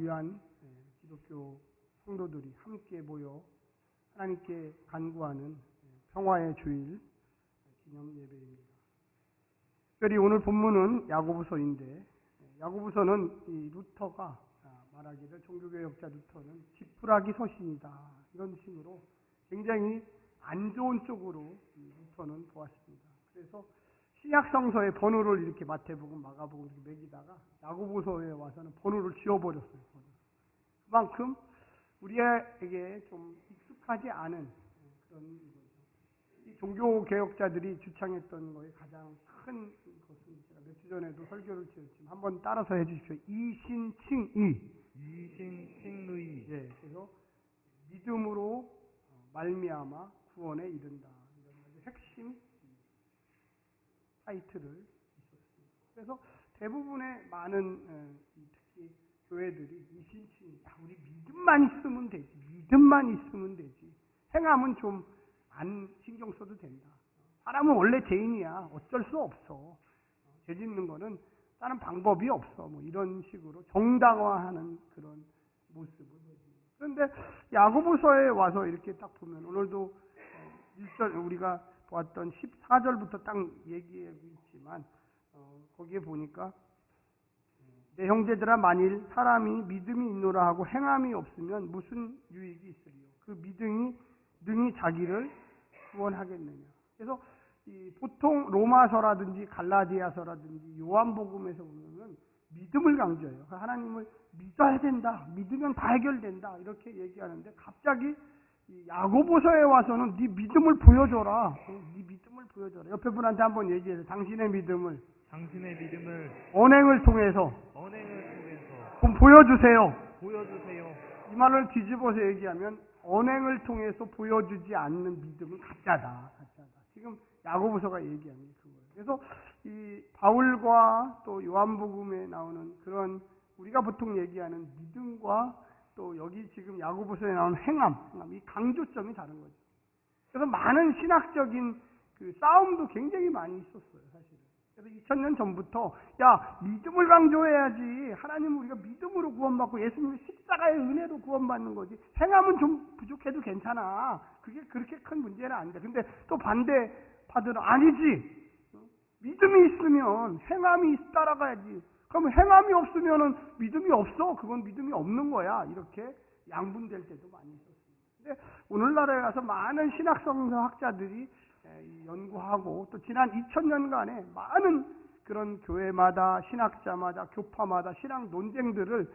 위한 예, 기독교 성도들이 함께 모여 하나님께 간구하는 예, 평화의 주일 기념 예배입니다. 특별히 오늘 본문은 야고보서인데 예, 야고보서는 이 루터가 아, 말하기를 종교개혁자 루터는 지푸라기 서신이다 이런 식으로 굉장히 안 좋은 쪽으로 이 루터는 보았습니다. 그래서 신약 성서의 번호를 이렇게 마태복음, 마가복음 이렇게 매기다가 야고보서에 와서는 번호를 지워버렸어요. 그만큼 우리에게 좀 익숙하지 않은 그런. 이 종교 개혁자들이 주창했던 거에 가장 큰 것은 제가 몇주 전에도 설교를 드렸지만 한번 따라서 해주십시오. 이신칭의. 이신칭의 예, 그래서 믿음으로 말미암아 구원에 이른다. 이런 핵심 타이틀을 있었습니다. 그래서 대부분의 많은 에, 이 특히 교회들이 이 신칭, 야, 우리 믿음만 있으면 되지, 믿음만 있으면 되지. 행함은 좀 안 신경 써도 된다. 사람은 원래 죄인이야. 어쩔 수 없어. 죄 짓는 거는 다른 방법이 없어. 뭐 이런 식으로 정당화하는 그런 모습을. 그런데 야고보서에 와서 이렇게 딱 보면 오늘도 어, 1절 우리가 보았던 14절부터 딱 얘기하고 있지만 어, 거기에 보니까 내 형제들아 만일 사람이 믿음이 있노라 하고 행함이 없으면 무슨 유익이 있으리요? 그 믿음이 능히 자기를 구원하겠느냐? 그래서 이 보통 로마서라든지 갈라디아서라든지 요한복음에서 보면은 믿음을 강조해요. 하나님을 믿어야 된다. 믿으면 다 해결된다. 이렇게 얘기하는데 갑자기 이 야고보서에 와서는 네 믿음을 보여줘라. 어, 네 믿음을 보여줘라. 옆에 분한테 한번 얘기해서 당신의 믿음을 당신의 믿음을 언행을 통해서 언행을 통해서 좀 보여주세요. 보여주세요. 이 말을 뒤집어서 얘기하면 언행을 통해서 보여주지 않는 믿음은 가짜다. 가짜다. 지금 야고보서가 얘기하는 게 그거예요. 그래서 이 바울과 또 요한복음에 나오는 그런 우리가 보통 얘기하는 믿음과 또 여기 지금 야고보서에 나오는 행함, 행함, 이 강조점이 다른 거죠. 그래서 많은 신학적인 그 싸움도 굉장히 많이 있었어요, 사실은. 그래서 2000년 전부터 야 믿음을 강조해야지. 하나님 우리가 믿음으로 구원받고 예수님의 십자가의 은혜로 구원받는 거지. 행함은 좀 부족해도 괜찮아. 그게 그렇게 큰 문제는 아닌데 근데 또 반대 파들은 아니지. 믿음이 있으면 행함이 따라가야지 그럼 행함이 없으면은 믿음이 없어. 그건 믿음이 없는 거야. 이렇게 양분될 때도 많이 있었습니다. 근데 오늘날에 가서 많은 신학성서 학자들이 연구하고 또 지난 2000년간에 많은 그런 교회마다 신학자마다 교파마다 신학 논쟁들을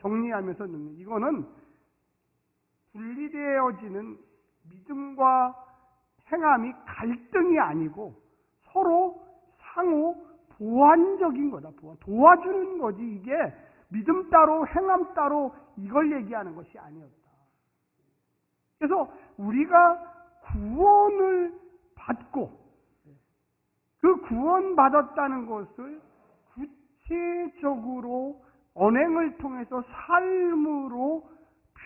정리하면서 이거는 분리되어지는 믿음과 행함이 갈등이 아니고 서로 상호 보완적인 거다. 도와주는 거지 이게 믿음 따로 행함 따로 이걸 얘기하는 것이 아니었다. 그래서 우리가 구원을 받고 그 구원 받았다는 것을 구체적으로 언행을 통해서 삶으로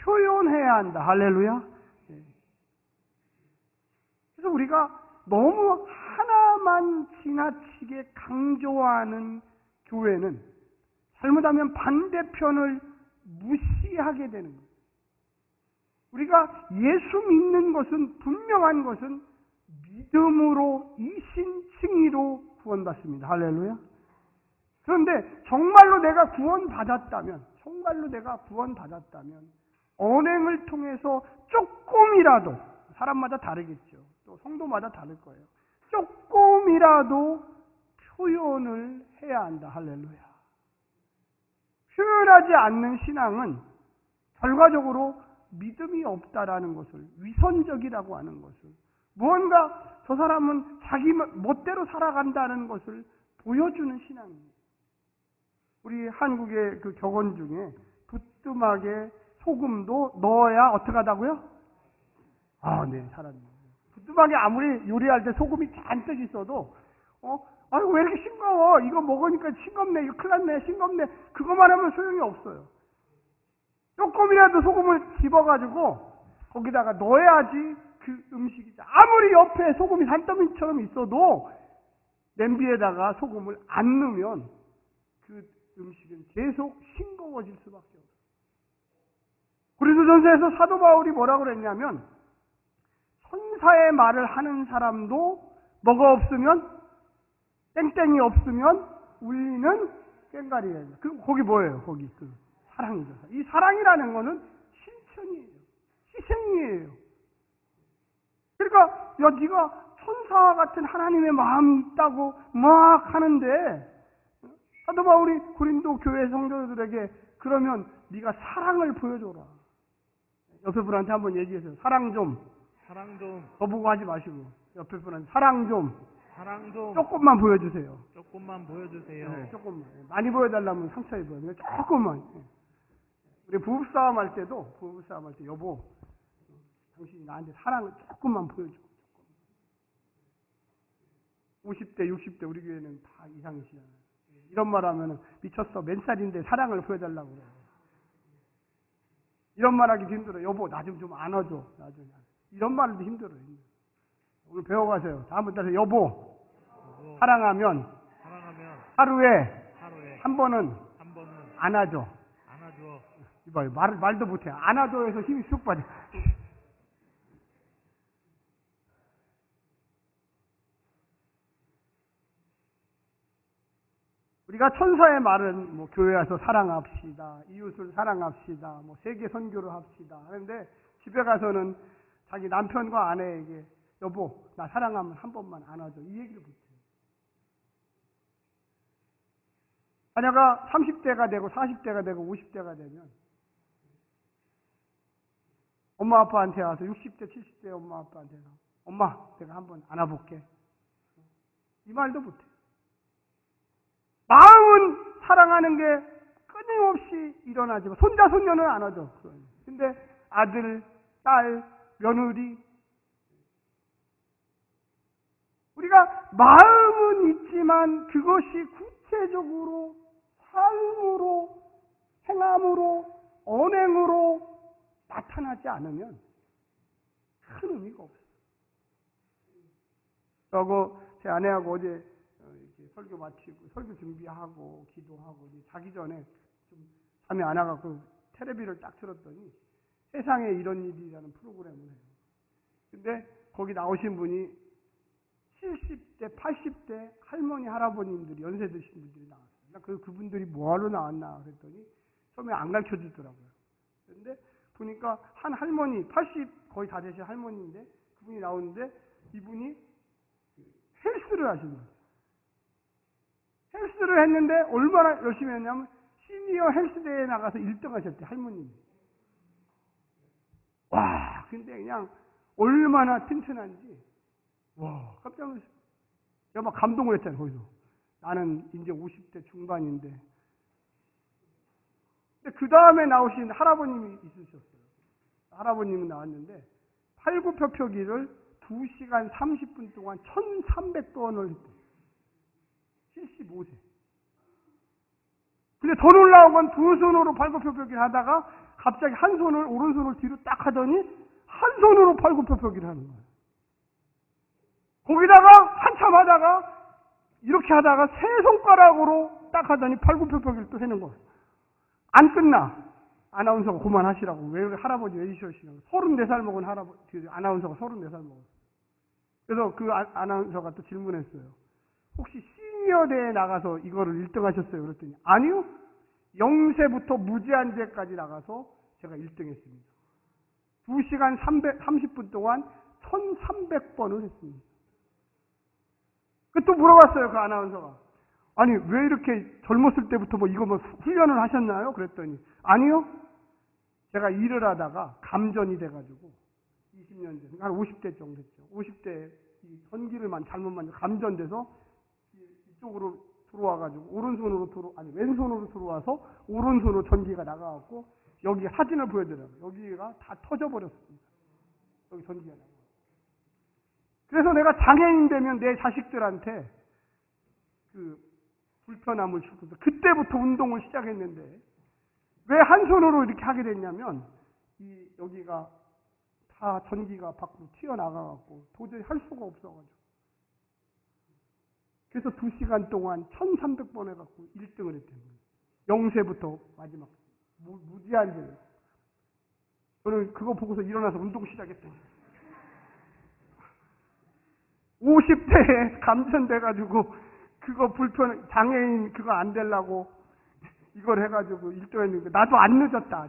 표현해야 한다. 할렐루야. 그래서 우리가 너무 하나만 지나치게 강조하는 교회는 잘못하면 반대편을 무시하게 되는 거예요. 우리가 예수 믿는 것은 분명한 것은 믿음으로 이신칭의로 구원받습니다. 할렐루야. 그런데 정말로 내가 구원받았다면, 정말로 내가 구원받았다면, 언행을 통해서 조금이라도, 사람마다 다르겠죠. 또 성도마다 다를 거예요. 조금이라도 표현을 해야 한다. 할렐루야. 표현하지 않는 신앙은 결과적으로 믿음이 없다라는 것을, 위선적이라고 하는 것을, 무언가 저 사람은 자기 멋대로 살아간다는 것을 보여주는 신앙입니다. 우리 한국의 그 격언 중에 부뚜막에 소금도 넣어야 어떻게 하다고요? 아, 네. 부 뚜막에 아무리 요리할 때 소금이 잔뜩 있어도, 어, 아이고, 왜 이렇게 싱거워? 이거 먹으니까 싱겁네, 이거 큰일 났네, 싱겁네. 그것만 하면 소용이 없어요. 조금이라도 소금을 집어가지고 거기다가 넣어야지 그 음식이죠. 아무리 옆에 소금이 산더미처럼 있어도 냄비에다가 소금을 안 넣으면 그 음식은 계속 싱거워질 수밖에 없어요. 고린도전서에서 사도 바울이 뭐라고 그랬냐면 천사의 말을 하는 사람도 뭐가 없으면 땡땡이 없으면 울리는 꽹가리예요. 그 거기 뭐예요? 거기 그 사랑이죠. 이 사랑이라는 거는 실천이에요. 희생이에요. 그러니까 야 네가 천사와 같은 하나님의 마음이 있다고 막 하는데 사도 바울이 고린도 교회 성도들에게 그러면 네가 사랑을 보여줘라. 옆에 분한테 한번 얘기해서요. 사랑 좀 사랑 좀, 저보고 하지 마시고 옆에 분한테 사랑 좀 사랑 좀 조금만 보여주세요. 조금만 보여주세요. 네, 조금만 많이 보여달라면 상처 입어요. 그러니까 조금만. 예. 우리 부부싸움 할 때도 부부싸움 할 때 여보 당신이 나한테 사랑을 조금만 보여줘. 50대, 60대 우리 교회는 다 이상이시잖아요. 이런 말 하면 미쳤어. 몇 살인데 사랑을 보여달라고 그래. 이런 말 하기 힘들어. 여보, 나 좀 좀 안아줘. 나 좀. 이런 말도 힘들어요. 오늘 배워가세요. 다음부터 해서 여보, 그리고 사랑하면 사랑하면 하루에 하루에 한 번은 한 번은 안아줘. 안아줘. 이봐요. 말, 말도 못해. 안아줘에서 힘이 쑥 빠져. 우리가 천사의 말은 뭐 교회 와서 사랑합시다. 이웃을 사랑합시다. 뭐 세계 선교를 합시다. 하는데 집에 가서는 자기 남편과 아내에게 여보, 나 사랑하면 한 번만 안아줘. 이 얘기를 못해요. 자녀가 30대가 되고 40대가 되고 50대가 되면 엄마 아빠한테 와서 60대 70대 엄마 아빠한테 서 엄마 내가 한번 안아볼게 이 말도 못해 마음은 사랑하는 게 끊임없이 일어나지만 손자 손녀는 안아줘 근데 아들 딸 며느리 우리가 마음은 있지만 그것이 구체적으로 삶으로 행함으로 언행으로 나타나지 않으면 큰 의미가 없어요. 저거 제 아내하고 어제 어, 설교 마치고 설교 준비하고 기도하고 자기 전에 좀 잠이 안 와갖고 테레비를 딱 틀었더니 세상에 이런 일이라는 프로그램을 해요. 근데 거기 나오신 분이 70대, 80대 할머니, 할아버님들이 연세 드신 분들이 나왔어요. 나 그, 그분들이 뭐하러 나왔나 그랬더니 처음에 안 가르쳐 주더라고요. 근데 보니까 한 할머니, 80 거의 다 되신 할머니인데 그분이 나오는데 이분이 헬스를 하시는 거예요. 헬스를 했는데 얼마나 열심히 했냐면 시니어 헬스대회에 나가서 1등 하셨대, 할머님이. 와, 근데 그냥 얼마나 튼튼한지 와, 깜짝 놀랐어요. 제가 막 감동을 했잖아요, 거기서. 나는 이제 50대 중반인데. 근데 그 다음에 나오신 할아버님이 있으셨어요. 할아버님은 나왔는데, 팔굽혀펴기를 2시간 30분 동안 1300번을 했대. 75세. 근데 더 놀라운 건 두 손으로 팔굽혀펴기를 하다가 갑자기 한 손을, 오른손을 뒤로 딱 하더니 한 손으로 팔굽혀펴기를 하는 거예요. 거기다가 한참 하다가 이렇게 하다가 세 손가락으로 딱 하더니 팔굽혀펴기를 또 해는 거예요. 안 끝나. 아나운서가 그만하시라고. 왜 우리 할아버지 왜 이러시냐고. 34살 먹은 할아버지, 그 아나운서가 34살 먹었어요. 그래서 그 아, 아나운서가 또 질문했어요. 혹시 시니어 대회에 나가서 이거를 1등 하셨어요? 그랬더니 아니요. 0세부터 무제한제까지 나가서 제가 1등 했습니다. 2시간 300, 30분 동안 1300번을 했습니다. 그또 물어봤어요, 그 아나운서가. 아니, 왜 이렇게 젊었을 때부터 뭐 이거 뭐 훈련을 하셨나요? 그랬더니, 아니요. 제가 일을 하다가 감전이 돼가지고, 20년 전, 한 50대 정도 됐죠. 50대 이 전기를만 잘못 만져 감전돼서 이- 이쪽으로 들어와가지고, 오른손으로 들어, 아니, 왼손으로 들어와서 오른손으로 전기가 나가갖고, 여기 사진을 보여드려요. 여기가 다 터져버렸습니다. 여기 전기가 나가. 그래서 내가 장애인 되면 내 자식들한테 그 불편함을 주고서 그때부터 운동을 시작했는데 왜 한 손으로 이렇게 하게 됐냐면 이 여기가 다 전기가 밖으로 튀어나가갖고 도저히 할 수가 없어가지고 그래서 두 시간 동안 1300번 해갖고 1등을 했다는 거예요. 영세부터 마지막 무, 무지한 죄. 저는 그거 보고서 일어나서 운동 시작했더니 50대에 감전돼가지고 그거 불편 장애인 그거 안 되려고 이걸 해가지고 일도했는데 나도 안 늦었다.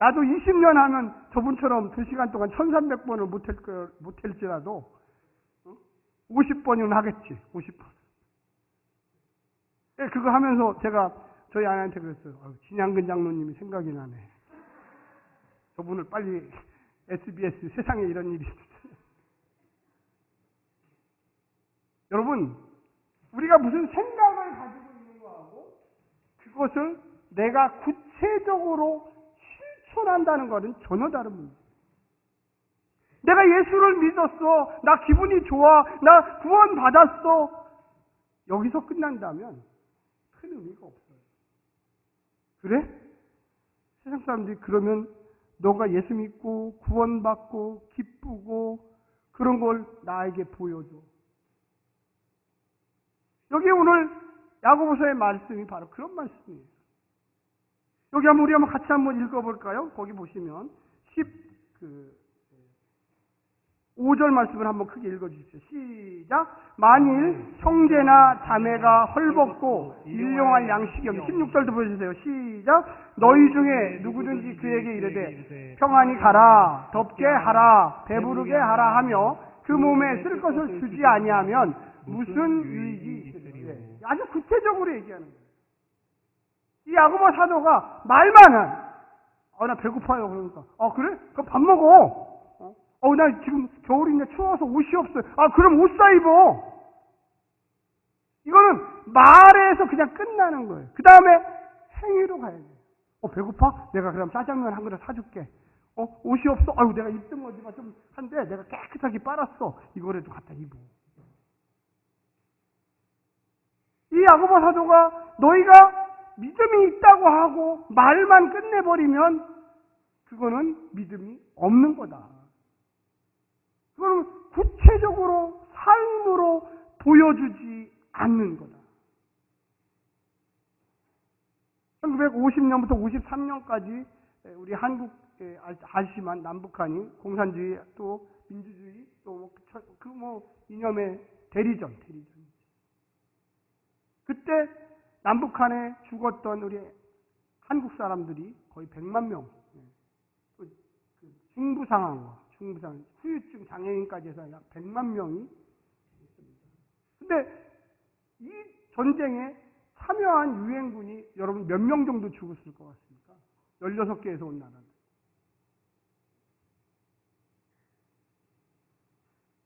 나도 20년 하면 저분처럼 2시간 동안 1300번을 못할 거, 못할지라도 50번이면 하겠지. 50번. 예, 그거 하면서 제가 저희 아내한테 그랬어요. 진양근 장로님이 생각이 나네. 저분을 빨리 SBS 세상에 이런 일이. 여러분, 우리가 무슨 생각을 가지고 있는 거하고 그것을 내가 구체적으로 실천한다는 것은 전혀 문제예요. 내가 예수를 믿었어. 나 기분이 좋아. 나 구원 받았어. 여기서 끝난다면 큰 의미가 없어요. 그래? 세상 사람들이 그러면 너가 예수 믿고 구원받고 기쁘고 그런 걸 나에게 보여줘. 여기 오늘 야고보서의 말씀이 바로 그런 말씀이에요. 여기 한번 우리 한번 같이 한번 읽어볼까요? 거기 보시면 10, 그, 5절 말씀을 한번 크게 읽어주십시오. 시작. 만일 형제나 자매가 헐벗고 일용할 양식이 없는 16절도 보여주세요. 시작. 너희 중에 누구든지 그에게 이르되 평안히 가라, 덥게 하라, 배부르게 하라 하며 그 몸에 쓸 것을 주지 아니하면 무슨 유익이 있으리요. 아주 구체적으로 얘기하는 거예요. 이 야고보 사도가 말만은 어, 나 배고파요. 그러니까. 어, 그래? 그럼 밥 먹어. 어, 어, 나 지금 겨울인데 추워서 옷이 없어요. 아, 그럼 옷 사 입어. 이거는 말에서 그냥 끝나는 거예요. 그 다음에 행위로 가야 돼요. 어, 배고파? 내가 그럼 짜장면 한 그릇 사줄게. 어, 옷이 없어? 아유, 내가 입던 거지만 좀 한데 내가 깨끗하게 빨았어. 이거라도 갖다 입어. 이 야고보 사도가 너희가 믿음이 있다고 하고 말만 끝내버리면 그거는 믿음이 없는 거다. 구체적으로 삶으로 보여주지 않는 거다. 1950년부터 53년까지 우리 한국 아시지만 남북한이 공산주의 또 민주주의 또 그 뭐 이념의 대리전, 대리전. 그때 남북한에 죽었던 우리 한국 사람들이 거의 100만 명. 또그 중부 상황과 중부 상황, 후유증 장애인까지 해서 약 100만 명이 있습니다. 근데 이 전쟁에 참여한 유엔군이 여러분 몇 명 정도 죽었을 것 같습니까? 16개에서 온 나라들.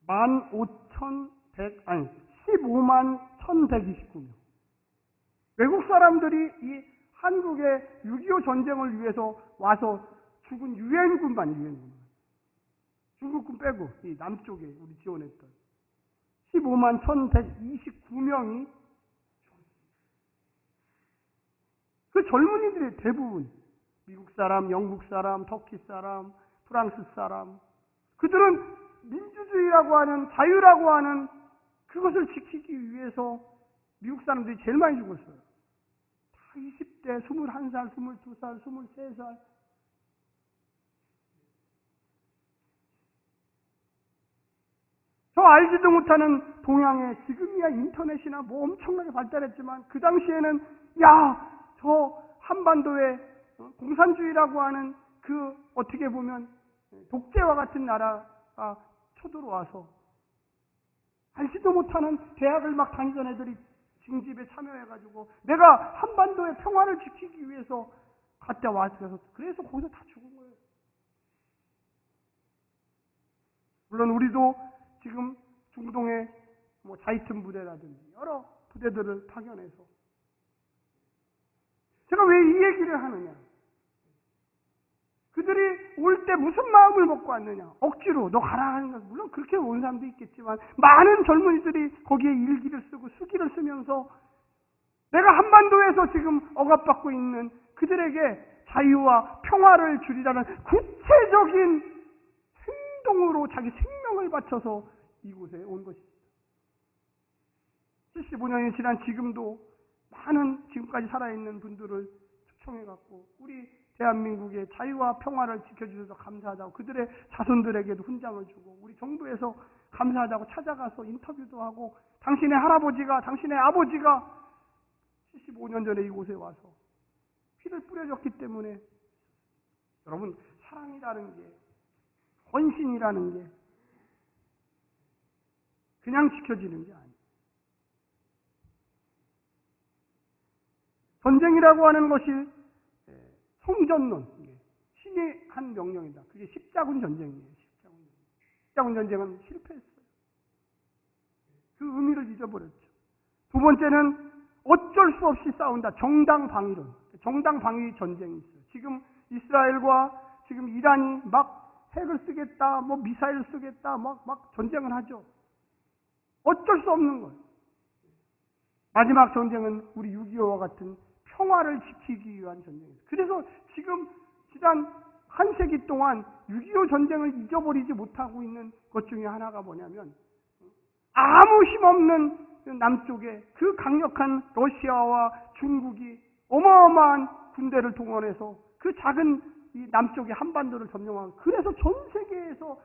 15,100, 아니, 15만 1,129명. 외국 사람들이 이 한국의 6.25 전쟁을 위해서 와서 죽은 유엔군만, 유엔군. 중국군 빼고, 이 남쪽에 우리 지원했던 15만 1,129명이 그 젊은이들의 대부분, 미국 사람, 영국 사람, 터키 사람, 프랑스 사람, 그들은 민주주의라고 하는, 자유라고 하는 그것을 지키기 위해서 미국 사람들이 제일 많이 죽었어요. 다 20대, 21살, 22살, 23살. 저 알지도 못하는 동양의 지금이야 인터넷이나 뭐 엄청나게 발달했지만 그 당시에는 야, 저 한반도에 공산주의라고 하는 그 어떻게 보면 독재와 같은 나라가 쳐들어와서 알지도 못하는 대학을 막 다니던 애들이 징집에 참여해가지고 내가 한반도의 평화를 지키기 위해서 갔다 와서 그래서 거기서 다 죽은 거예요. 물론 우리도 지금 중동의 뭐 자이튼 부대라든지 여러 부대들을 파견해서 제가 왜 이 얘기를 하느냐? 그들이 올 때 무슨 마음을 먹고 왔느냐? 억지로 너 가라 하는 것 물론 그렇게 온 사람도 있겠지만 많은 젊은이들이 거기에 일기를 쓰고 수기를 쓰면서 내가 한반도에서 지금 억압받고 있는 그들에게 자유와 평화를 주리라는 구체적인 행동으로 자기 생명을 바쳐서 이곳에 온 것입니다. 75년이 지난 지금도 많은 지금까지 살아있는 분들을 초청해 갖고 우리 대한민국의 자유와 평화를 지켜주셔서 감사하다고 그들의 자손들에게도 훈장을 주고 우리 정부에서 감사하다고 찾아가서 인터뷰도 하고 당신의 할아버지가 당신의 아버지가 75년 전에 이곳에 와서 피를 뿌려줬기 때문에 여러분 사랑이라는 게 헌신이라는 게 그냥 지켜지는 게 아니에요. 전쟁이라고 하는 것이 예, 성전론, 이게 신의 한 명령이다. 그게 십자군 전쟁이에요. 십자군, 전쟁. 십자군 전쟁은 실패했어요. 그 의미를 잊어버렸죠. 두 번째는 어쩔 수 없이 싸운다. 정당 방위론. 정당 방위 전쟁이 있어요. 지금 이스라엘과 지금 이란이 막 핵을 쓰겠다, 뭐 미사일을 쓰겠다, 막, 막 전쟁을 하죠. 어쩔 수 없는 거예요. 마지막 전쟁은 우리 6.25와 같은 평화를 지키기 위한 전쟁이에요. 그래서 지금 지난 한 세기 동안 6.25 전쟁을 잊어버리지 못하고 있는 것 중에 하나가 뭐냐면 아무 힘 없는 남쪽에 그 강력한 러시아와 중국이 어마어마한 군대를 동원해서 그 작은 이 남쪽의 한반도를 점령하고 그래서 전 세계에서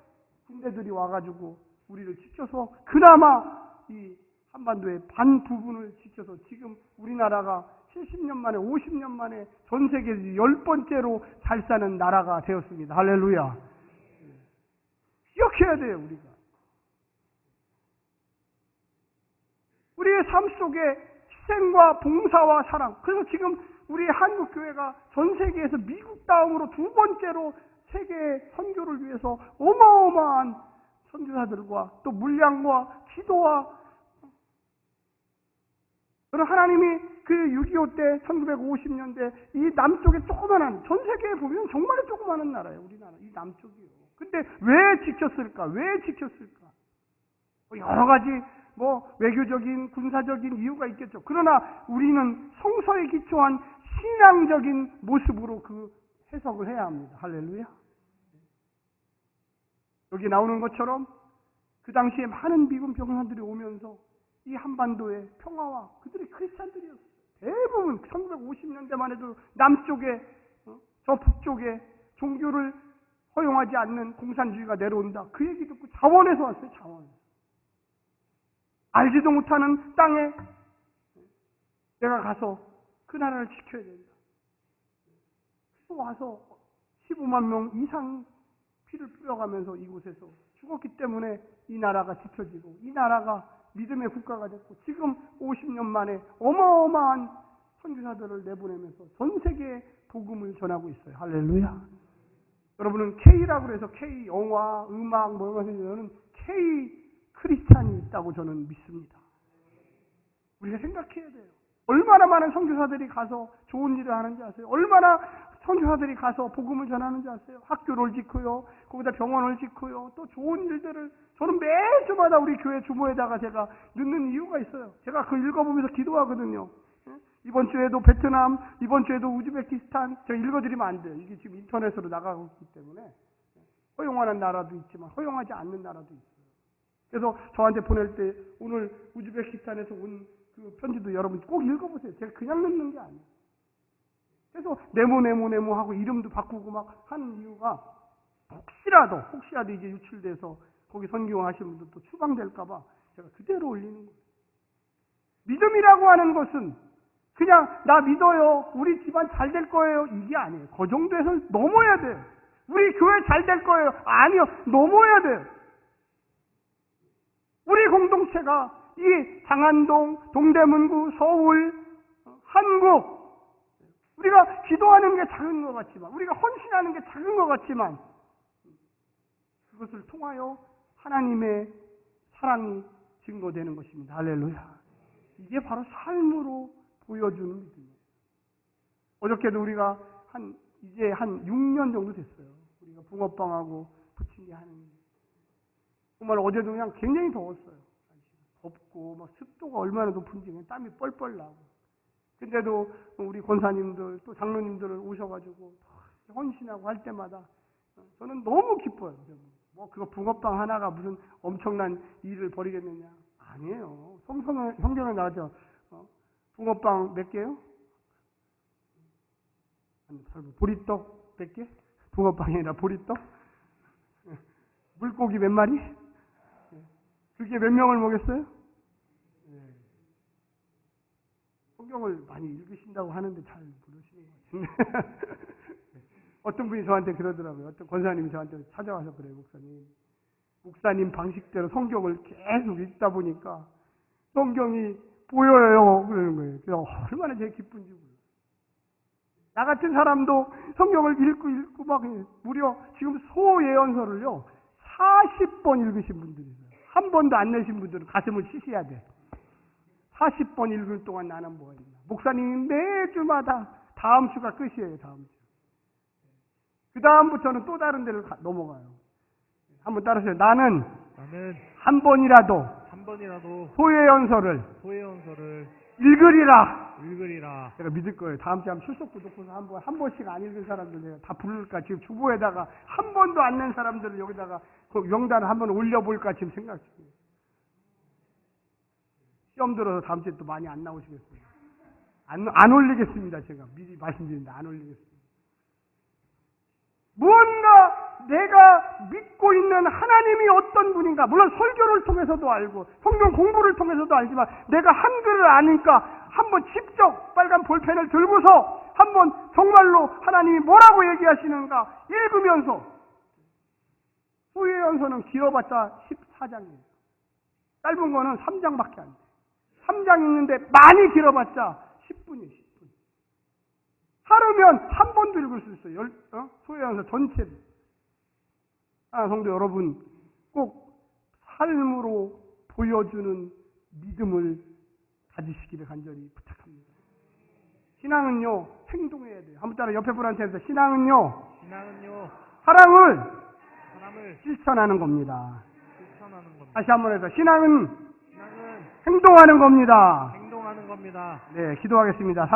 군대들이 와가지고 우리를 지켜서 그나마 이 한반도의 반 부분을 지켜서 지금 우리나라가 70년 만에 50년 만에 전 세계에서 열 번째로 잘 사는 나라가 되었습니다. 할렐루야. 기억해야 돼요, 우리가. 우리의 삶 속에 희생과 봉사와 사랑. 그래서 지금 우리 한국 교회가 전 세계에서 미국 다음으로 두 번째로 세계 선교를 위해서 어마어마한 선교사들과 또 물량과 기도와 그런 하나님이 그 6.25 때, 1950년대, 이 남쪽에 조그만한, 전 세계에 보면 정말 조그만한 나라예요, 우리나라. 이 남쪽이요. 근데 왜 지켰을까? 왜 지켰을까? 뭐 여러 가지, 뭐, 외교적인, 군사적인 이유가 있겠죠. 그러나 우리는 성서에 기초한 신앙적인 모습으로 그 해석을 해야 합니다. 할렐루야. 여기 나오는 것처럼 그 당시에 많은 미군 병사들이 오면서 이 한반도의 평화와 그들이 크리스찬들이었어요. 대부분 1950년대만 해도 남쪽에 어? 저 북쪽에 종교를 허용하지 않는 공산주의가 내려온다. 그 얘기 듣고 자원에서 왔어요. 자원. 알지도 못하는 땅에 내가 가서 그 나라를 지켜야 된다. 또 와서 15만 명 이상 피를 뿌려가면서 이곳에서 죽었기 때문에 이 나라가 지켜지고 이 나라가 믿음의 국가가 됐고 지금 50년 만에 어마어마한 선교사들을 내보내면서 전 세계에 복음을 전하고 있어요. 할렐루야. 여러분은 K라고 해서 K 영화, 음악 뭐 이런 저는 K 크리스찬이 있다고 저는 믿습니다. 우리가 생각해야 돼요. 얼마나 많은 선교사들이 가서 좋은 일을 하는지 아세요? 얼마나 선교사들이 가서 복음을 전하는지 아세요? 학교를 짓고요, 거기다 병원을 짓고요, 또 좋은 일들을 저는 매주마다 우리 교회 주모에다가 제가 넣는 이유가 있어요. 제가 그 읽어보면서 기도하거든요. 예? 이번 주에도 베트남, 이번 주에도 우즈베키스탄, 제가 읽어드리면 안 돼요. 이게 지금 인터넷으로 나가고 있기 때문에. 허용하는 나라도 있지만 허용하지 않는 나라도 있어요. 그래서 저한테 보낼 때 오늘 우즈베키스탄에서 온 그 편지도 여러분 꼭 읽어보세요. 제가 그냥 넣는 게 아니에요. 그래서 네모 네모 네모 하고 이름도 바꾸고 막 하는 이유가 혹시라도 혹시라도 이게 유출돼서 거기 선교하시는 분들 또 추방될까봐 제가 그대로 올리는 거예요. 믿음이라고 하는 것은 그냥 나 믿어요. 우리 집안 잘 될 거예요. 이게 아니에요. 그 정도에서 넘어야 돼요. 우리 교회 잘 될 거예요. 아니요. 넘어야 돼요. 우리 공동체가 이 장안동, 동대문구, 서울, 한국 우리가 기도하는 게 작은 것 같지만 우리가 헌신하는 게 작은 것 같지만 그것을 통하여 하나님의 사랑이 증거되는 것입니다. 할렐루야. 이게 바로 삶으로 보여주는 믿음이에요. 어저께도 우리가 한 이제 한 6년 정도 됐어요. 우리가 붕어빵하고 부침개 하는 게. 정말 어제도 그냥 굉장히 더웠어요. 덥고 막 습도가 얼마나 높은지 땀이 뻘뻘 나고. 근데도 우리 권사님들 또 장로님들 오셔가지고 헌신하고 할 때마다 저는 너무 기뻐요. 뭐 그거 붕어빵 하나가 무슨 엄청난 일을 벌이겠느냐? 아니에요. 성경에 성경에 나왔죠. 어? 붕어빵 몇 개요? 아니, 보리떡 몇 개? 붕어빵이 아니라 보리떡? 예. 물고기 몇 마리? 예. 그게 몇 명을 먹였어요? 예. 성경을 많이 읽으신다고 하는데 잘 모르시는 것 같은데. 어떤 분이 저한테 그러더라고요. 어떤 권사님이 저한테 찾아와서 그래요, 목사님. 목사님 방식대로 성경을 계속 읽다 보니까 성경이 보여요. 그러는 거예요. 그래서 얼마나 제가 기쁜지 몰라요. 나 같은 사람도 성경을 읽고 읽고 막 무려 지금 소예언서를요 40번 읽으신 분들이 있어요. 한 번도 안 내신 분들은 가슴을 치셔야 돼. 40번 읽을 동안 나는 뭐 했나. 목사님이 매주마다 다음 주가 끝이에요. 다음 주. 그 다음부터는 또 다른 데를 가- 넘어가요. 한번 따라하세요. 나는 나는 한 번이라도 한 번이라도 소예언서를 소예언서를 읽으리라. 읽으리라. 제가 믿을 거예요. 다음 주에 한번 출석부 놓고서 한 번, 한 번씩 안 읽은 사람들 내가 다 부를까. 지금 주보에다가 한 번도 안 낸 사람들을 여기다가 그 명단을 한번 올려볼까 지금 생각 중이에요. 시험 들어서 다음 주에 또 많이 안 나오시겠어요. 안, 안 올리겠습니다. 제가 미리 말씀드리는데 안 올리겠습니다. 무언가 내가 믿고 있는 하나님이 어떤 분인가, 물론 설교를 통해서도 알고, 성경 공부를 통해서도 알지만, 내가 한글을 아니까 한번 직접 빨간 볼펜을 들고서 한번 정말로 하나님이 뭐라고 얘기하시는가 읽으면서, 소유연서는 길어봤자 14장이에요. 짧은 거는 3장밖에 안 돼. 3장 읽는데 많이 길어봤자 10분이에요, 10분. 하루면 한 번도 읽을 수 있어요. 열, 어? 소유연서 전체를. 아, 성도 여러분, 꼭 삶으로 보여주는 믿음을 가지시기를 간절히 부탁합니다. 신앙은요, 행동해야 돼요. 한번 따라 옆에 분한테 해서 신앙은요, 신앙은요 사랑을 사람을 실천하는 겁니다. 실천하는 겁니다. 다시 한번 해서 신앙은 행동하는 겁니다. 행동하는 겁니다. 네, 기도하겠습니다.